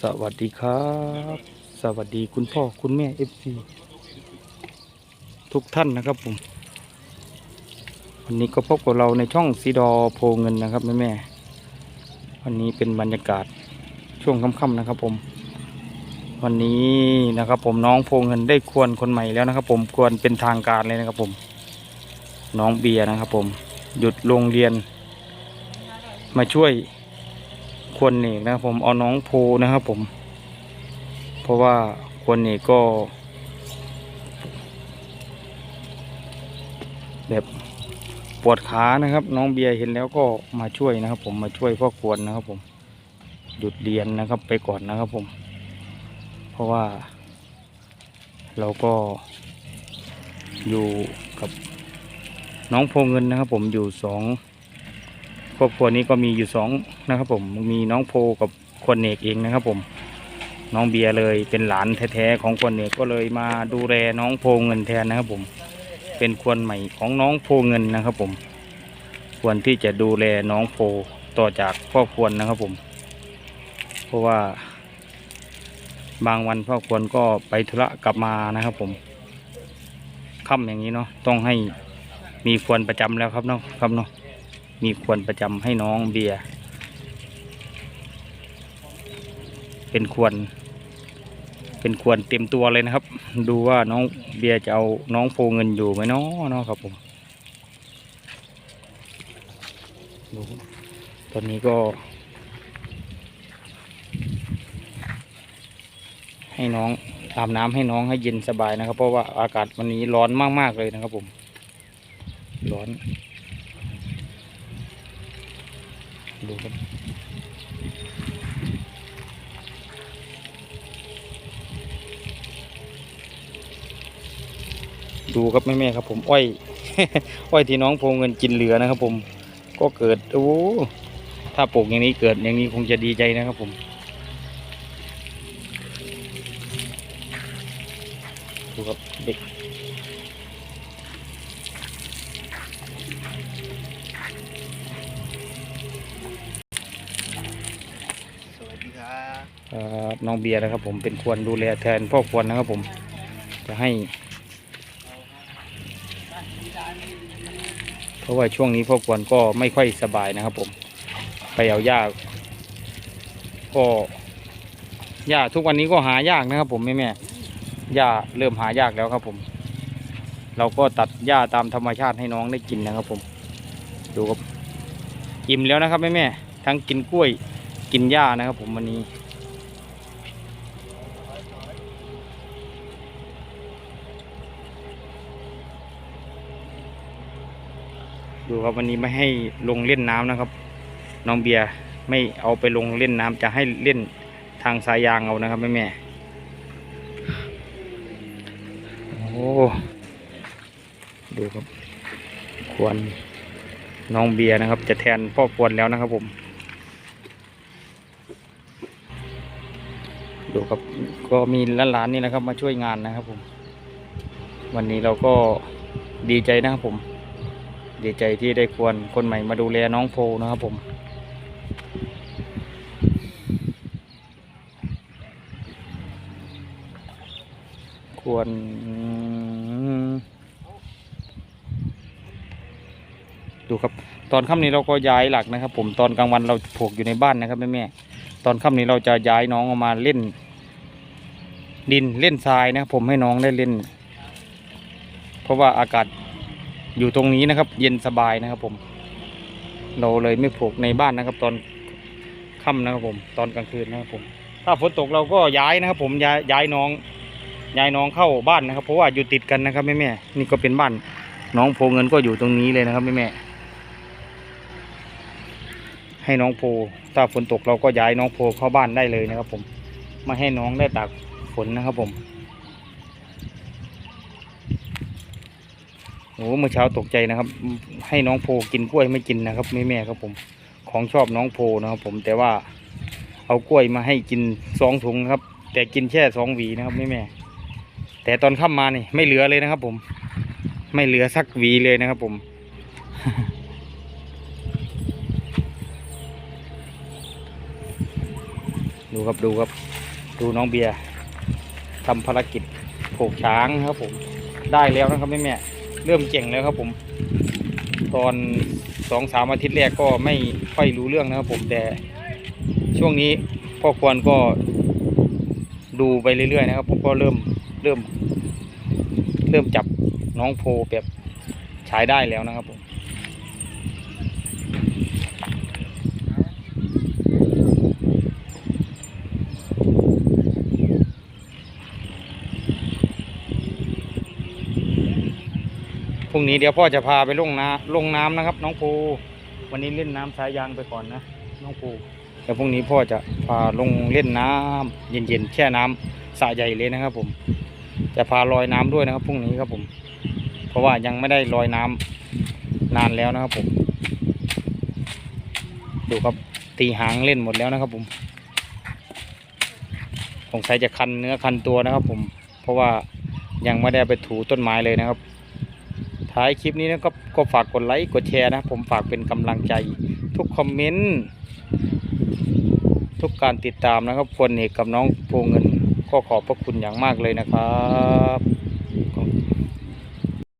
สวัสดีครับ สวัสดีคุณพ่อคุณแม่เอฟซีทุกท่านนะครับผม วันนี้ก็พบกับเราในช่องซีดอโพเงินนะครับแม่แม่ๆวันนี้เป็นบรรยากาศช่วงค่ำๆนะครับผม วันนี้นะครับผมน้องโพเงินได้ควรคนใหม่แล้วนะครับผมควรเป็นทางการเลยนะครับผม น้องเบียร์นะครับ ผม หยุดโรงเรียน มาช่วยควรเอกนะครับ ผมเอาน้องโพนะครับ ผม เพราะว่าควรเอกก็ แบบปวดขานะครับ น้องเบียร์เห็นแล้วก็มาช่วยนะครับ ผมมาช่วยพ่อควรนะครับ ผม หยุดเรียนนะครับ ไปก่อนนะครับ ผม เพราะว่า เราก็อยู่กับ น้องโพเงินนะครับ ผมอยู่สองครอบครัวนี้ก็มีอยู่สองนะครับ ผมมีน้องโพกับควรเอกเองนะครับ ผมน้องเบียร์เลยเป็นหลานแท้ๆของควรเอกก็เลยมาดูแลน้องโพเงินแทนนะครับ ผมเป็นควรใหม่ของน้องโพเงินนะครับ ผม ควรที่จะดูแลน้องโพต่อจากพ่อควรนะครับ ผม เพราะว่าบางวันพ่อควรก็ไปธุระกลับมานะครับ ผมค่ำอย่างนี้เนาะต้องให้ มีควรประจำแล้วครับเนาะครับเนาะมีควรประจำให้น้องเบียร์เป็นควร เป็นควรเต็มตัวเลยนะครับ ดูว่าน้องเบียร์จะเอาน้องโพเงินอยู่ไหมเนาะเนาะครับผมดูตอนนี้ก็ ให้น้องอาบน้ำให้น้องให้เย็นสบายนะครับ เพราะว่าอากาศวันนี้ร้อนมากๆเลยนะครับผม ร้อน ดูครับดูครับแม่ๆครับ ผมอ้อย อ้อยที่น้องโพงเงินกินเหลือนะครับ ผมก็เกิดโอ้ถ้าปลูกอย่างนี้เกิดอย่างนี้คงจะดีใจนะครับผมดูครับเด็ก น้องเบียร์นะครับ ผมเป็นควรดูแลแทนพ่อควรนะครับ ผมจะให้ เพราะว่าช่วงนี้พ่อควรก็ไม่ค่อยสบายนะครับ ผม ไปเอาหญ้าก็หญ้าทุกวันนี้ก็หายากนะครับ ผมแม่แม่หญ้าเริ่มหายากแล้วครับ ผม เราก็ตัดหญ้าตามธรรมชาติให้น้องได้กินนะครับ ผมดูครับอิ่มแล้วนะครับแม่แม่ทั้งกินกล้วยกินหญ้านะครับ ผมวันนี้ ดูครับวันนี้ไม่ให้ลงเล่นน้ำนะครับ น้องเบียร์ไม่เอาไปลงเล่นน้ำจะให้เล่นทางสายยางเอานะครับแม่แม่โอ้ดูครับ ควรน้องเบียร์นะครับ จะแทนพ่อควรแล้วนะครับผม ดูครับก็มีหลานๆนี่นะครับ มาช่วยงานนะครับผม วันนี้เราก็ดีใจนะครับผม ดีใจที่ได้ควรคนใหม่มาดูแลน้องโพนะครับผม ควรดูครับ ตอนค่ำนี้เราก็ย้ายหลักนะครับ ผมตอนกลางวันเราผูกอยู่ในบ้านนะครับแม่แม่ตอนค่ำนี้เราจะย้ายน้องออกมาเล่น ดินเล่นทรายนะครับผมให้น้องได้เล่น เพราะว่าอากาศ อยู่ตรงนี้นะครับ เย็นสบายนะครับผม เราเลยไม่ผูกในบ้านนะครับ ตอนค่ำนะครับผม ตอนกลางคืนนะครับผม ถ้าฝนตกเราก็ย้ายนะครับ ผมย้ายย้ายน้องย้ายน้องเข้าบ้านนะครับ เพราะว่าอยู่ติดกันนะครับแม่แม่นี่ก็เป็นบ้านน้องโพเงินก็อยู่ตรงนี้เลยนะครับแม่แม่ให้น้องโพถ้าฝนตกเราก็ย้ายน้องโพเข้าบ้านได้เลยนะครับ ผมไม่ให้น้องได้ตากฝนนะครับผม โอ้เมื่อเช้าตกใจนะครับ ให้น้องโพกินกล้วยไม่กินนะครับแม่แม่ครับผมของชอบน้องโพนะครับ ผมแต่ว่าเอากล้วยมาให้กินสองถุงครับ แต่กินแค่สองหวีนะครับแม่แม่แต่ตอนค่ำมานี่ไม่เหลือเลยนะครับ ผม ไม่เหลือสักหวีเลยนะครับ ผมดูครับดูครับ ดูน้องเบียร์ทำภารกิจผูกช้างครับผม ได้แล้วนะครับแม่แม่ เริ่มเจ๋งแล้วครับผม ตอนสองสามอาทิตย์แรกก็ไม่ค่อยรู้เรื่องนะครับผมแต่ช่วงนี้พ่อควรก็ดูไปเรื่อยๆนะครับ ผมก็เริ่มเริ่ม เริ่มจับน้องโพแบบใช้ได้แล้วนะครับผม รุ่งนี้เดี๋ยวพ่อจะพาไปลงน้ำลงน้ำนะครับ น้องภูวันนี้เล่นน้ำสายยางไปก่อนนะ น้องภูเดี๋ยวพรุ่งนี้พ่อจะพาลงเล่นน้ำเย็นๆแช่น้ำสระใหญ่เลยนะครับ ผม จะพาลอยน้ำด้วยนะครับพรุ่งนี้ครับผม เพราะว่ายังไม่ได้ลอยน้ำนานแล้วนะครับ ผม ดูครับตีหางเล่นหมดแล้วนะครับ ผมสงสัยจะคันเนื้อคันตัวนะครับ ผม เพราะว่ายังไม่ได้ไปถูต้นไม้เลยนะครับ ท้ายคลิปนี้นะครับก็ฝากกดไลค์กดแชร์นะผมฝากเป็นกำลังใจ ทุกคอมเมนต์ทุกการติดตามนะครับคนเอกกับน้องโพเงินก็ขอบพระคุณอย่างมากเลยนะครับ